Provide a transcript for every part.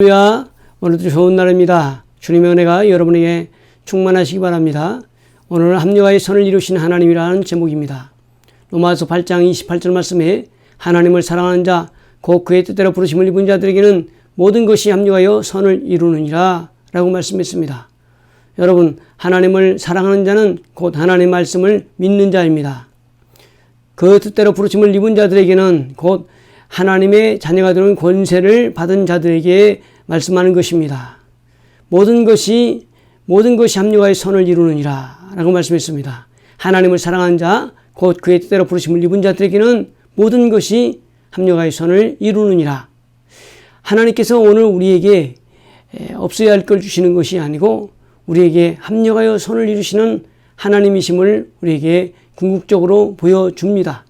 할렐루야. 오늘도 좋은 날입니다. 주님의 은혜가 여러분에게 충만하시기 바랍니다. 오늘 합리화의 선을 이루신 하나님이라는 제목입니다. 로마서 8장 28절 말씀에 하나님을 사랑하는 자, 곧 그의 뜻대로 부르심을 입은 자들에게는 모든 것이 합리하여 선을 이루느니라 라고 말씀했습니다. 여러분, 하나님을 사랑하는 자는 곧 하나님의 말씀을 믿는 자입니다. 그 뜻대로 부르심을 입은 자들에게는 곧 하나님의 자녀가 되는 권세를 받은 자들에게 말씀하는 것입니다. 모든 것이 모든 것이 합리화의 선을 이루느니라 라고 말씀했습니다. 하나님을 사랑하는 자, 곧 그의 뜻대로 부르심을 입은 자들에게는 모든 것이 합리화의 선을 이루느니라. 하나님께서 오늘 우리에게 없어야 할 걸 주시는 것이 아니고 우리에게 합력하여 선을 이루시는 하나님이심을 우리에게 궁극적으로 보여줍니다.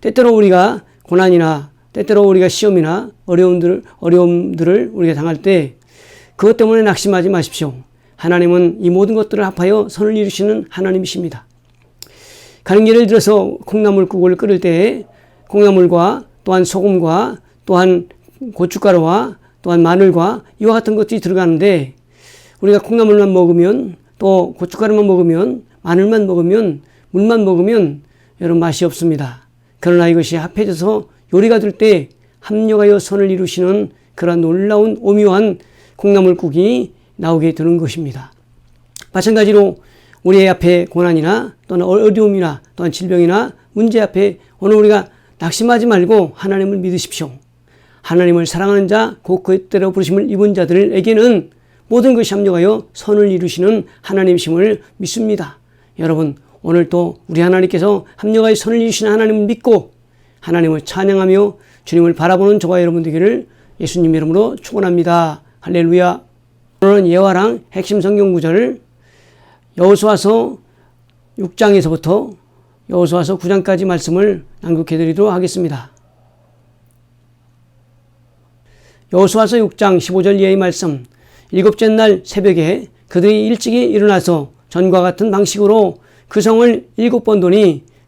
때때로 우리가 고난이나 때때로 우리가 시험이나 어려움들, 어려움들을 우리가 당할 때 그것 때문에 낙심하지 마십시오. 하나님은 이 모든 것들을 합하여 선을 이루시는 하나님이십니다. 가령 예를 들어서 콩나물국을 끓일 때 콩나물과 또한 소금과 또한 고춧가루와 또한 마늘과 이와 같은 것들이 들어가는데 우리가 콩나물만 먹으면 또 고춧가루만 먹으면 마늘만 먹으면 물만 먹으면 여러분 맛이 없습니다. 그러나 이것이 합해져서 요리가 될 때 합력하여 선을 이루시는 그러한 놀라운 오묘한 콩나물국이 나오게 되는 것입니다. 마찬가지로 우리의 앞에 고난이나 또는 어려움이나 또는 질병이나 문제 앞에 오늘 우리가 낙심하지 말고 하나님을 믿으십시오. 하나님을 사랑하는 자, 곧 그때로 부르심을 입은 자들에게는 모든 것이 합력하여 선을 이루시는 하나님심을 믿습니다. 여러분, 오늘도 우리 하나님께서 합력하여 선을 이루시는 하나님을 믿고 하나님을 찬양하며 주님을 바라보는 저와 여러분 되기를 예수님 이름으로 축원합니다. 할렐루야. 오늘은 예화랑 핵심 성경 구절을 여호수아서 6장에서부터 여호수아서 9장까지 말씀을 낭독해 드리도록 하겠습니다. 여호수아서 6장 15절 이하의 말씀 일곱째 날 새벽에 그들이 일찍이 일어나서 전과 같은 방식으로 그 성을 일곱 번 도니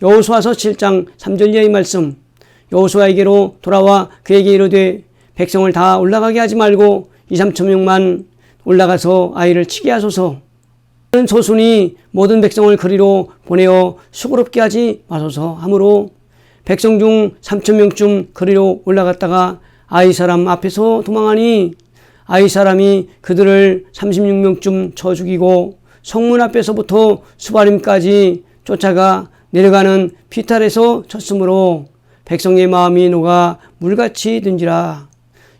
여호수아서 7장 3절 이하의 말씀 여호수아에게로 돌아와 그에게 이르되 백성을 다 올라가게 하지 말고 2, 3천 명만 올라가서 아이를 치게 하소서. 소순이 모든 백성을 그리로 보내어 수고롭게 하지 마소서 하므로 백성 중 3천 명쯤 그리로 올라갔다가 아이 사람 앞에서 도망하니 아이 사람이 그들을 36명쯤 쳐 죽이고 성문 앞에서부터 수바림까지 쫓아가 내려가는 피탈에서 쳤으므로 백성의 마음이 녹아 물같이 든지라.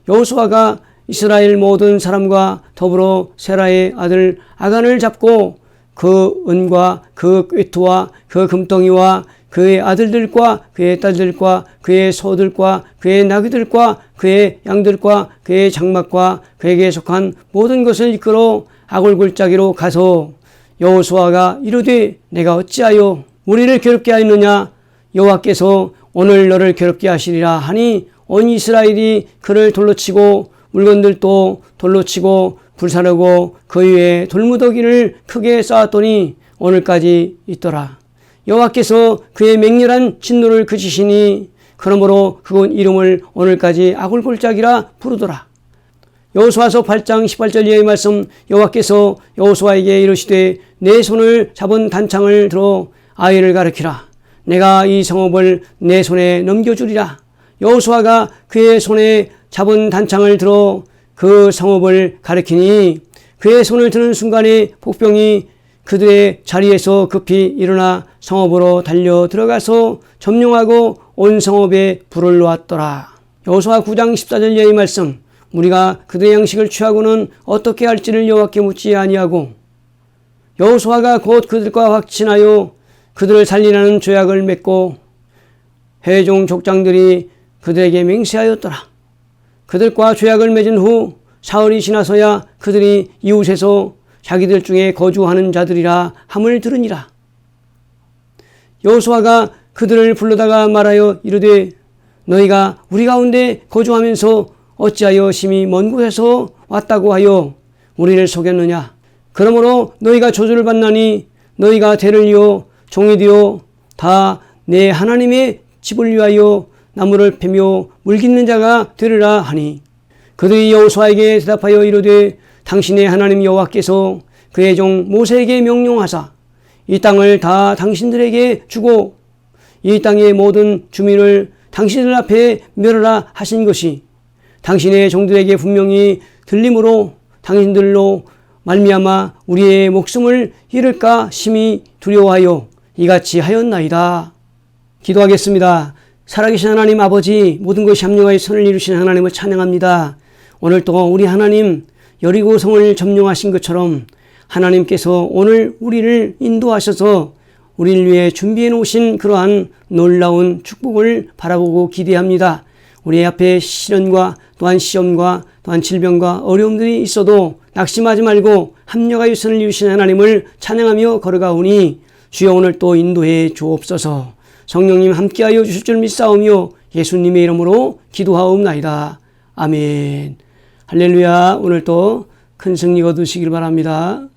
여호수아가 이스라엘 모든 사람과 더불어 세라의 아들 아간을 잡고 그 은과 그 꿰투와 그 금덩이와 그의 아들들과 그의 딸들과 그의 소들과 그의 나귀들과 그의 양들과 그의 장막과 그에게 속한 모든 것을 이끌어 아골골짜기로 가서 여호수아가 이르되 내가 어찌하여 우리를 괴롭게 하였느냐 여호와께서 오늘 너를 괴롭게 하시리라 하니 온 이스라엘이 그를 돌로 치고 물건들도 돌로 치고 불사르고 그 위에 돌무더기를 크게 쌓았더니 오늘까지 있더라. 여호와께서 그의 맹렬한 진노를 그치시니 그러므로 그곳 이름을 오늘까지 아굴골짜기라 부르더라. 여호수아서 8장 18절 이하의 말씀 여호와께서 여호수아에게 이르시되 내 손을 잡은 단창을 들어 아이를 가르키라. 내가 이 성읍을 내 손에 넘겨주리라. 여호수아가 그의 손에 잡은 단창을 들어 그 성읍을 가리키니 그의 손을 드는 순간에 복병이 그들의 자리에서 급히 일어나 성읍으로 달려 들어가서 점령하고 온 성읍에 불을 놓았더라. 여호수아 9장 14절 예의 말씀 우리가 그들의 양식을 취하고는 어떻게 할지를 여호와께 묻지 아니하고 여호수아가 곧 그들과 확신하여 그들을 살리라는 조약을 맺고 회종 족장들이 그들에게 맹세하였더라. 그들과 조약을 맺은 후 사흘이 지나서야 그들이 이웃에서 자기들 중에 거주하는 자들이라 함을 들으니라. 여호수아가 그들을 불러다가 말하여 이르되 너희가 우리 가운데 거주하면서 어찌하여 심히 먼 곳에서 왔다고 하여 우리를 속였느냐 그러므로 너희가 조주를 받나니 너희가 대를 이어 종이 되어 다 내 하나님의 집을 위하여 나무를 패며 물깃는 자가 되리라 하니 그들이 여호수아에게 대답하여 이르되 당신의 하나님 여호와께서 그의 종 모세에게 명령하사 이 땅을 다 당신들에게 주고 이 땅의 모든 주민을 당신들 앞에 멸하라 하신 것이 당신의 종들에게 분명히 들림으로 당신들로 말미암아 우리의 목숨을 잃을까 심히 두려워하여 이같이 하였나이다. 기도하겠습니다. 살아계신 하나님 아버지 모든 것이 합력하여 선을 이루신 하나님을 찬양합니다. 오늘 또 우리 하나님 여리고성을 점령하신 것처럼 하나님께서 오늘 우리를 인도하셔서 우리를 위해 준비해 놓으신 그러한 놀라운 축복을 바라보고 기대합니다. 우리 앞에 시련과 또한 시험과 또한 질병과 어려움들이 있어도 낙심하지 말고 합력하여 선을 이루신 하나님을 찬양하며 걸어가오니 주여 오늘 또 인도해 주옵소서 성령님 함께하여 주실 줄 믿사오며 예수님의 이름으로 기도하옵나이다. 아멘 할렐루야 오늘 또 큰 승리 거두시길 바랍니다.